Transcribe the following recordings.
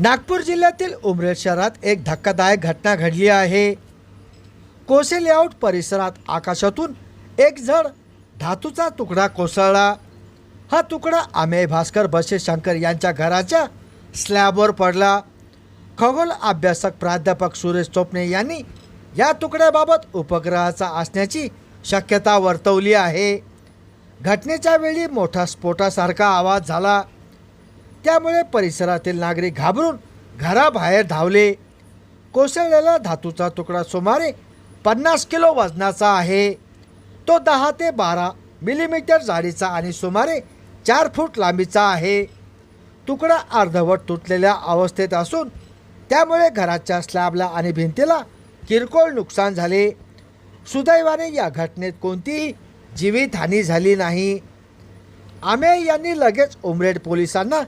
नागपूर जिल्ह्यातील उमरेड शहरात एक धक्कादायक घटना घडली आहे. कोसे लेआउट परिसरात आकाशातून एक जड धातूचा तुकडा कोसळला. हा तुकडा अमेय भास्कर बसे शंकर यांच्या घराच्या स्लॅबवर पडला. खगोल अभ्यासक प्राध्यापक सुरेश चोपणे यांनी या तुकड्याबाबत उपग्रहाचा असण्याची शक्यता वर्तवली आहे. घटनेच्या वेळी मोठा स्फोटासारखा आवाज झाला. त्यामुळे परिसरातील नागरिक घाबरून घराबाहेर धावले. कोसळलेला धातूचा तुकडा सुमारे पन्नास किलो वजनाचा आहे. तो दहा ते बारा मिलीमीटर जाडीचा आणि सुमारे चार फूट लांबीचा आहे. तुकडा अर्धवट तुटलेल्या अवस्थेत असून त्यामुळे घराच्या स्लॅबला आणि भिंतीला किरकोळ नुकसान झाले. सुदैवाने या घटनेत कोणतीही जीवितहानी झाली नाही. आमे यांनी लगेच उमरेड पोलिसांना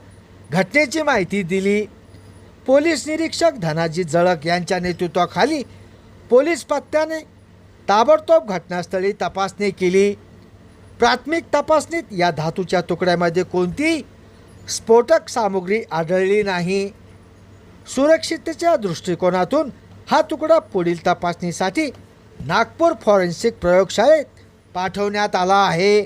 घटनेची माहिती दिली. पोलीस निरीक्षक धनाजी जळक यांच्या नेतृत्वाखाली पोलीस पत्त्याने ताबडतोब घटनास्थळी तपासणी केली. प्राथमिक तपासणीत या धातूच्या तुकड्यामध्ये कोणतीही स्फोटक सामुग्री आढळली नाही. सुरक्षिततेच्या दृष्टिकोनातून हा तुकडा पुढील तपासणीसाठी नागपूर फॉरेन्सिक प्रयोगशाळेत पाठवण्यात आला आहे.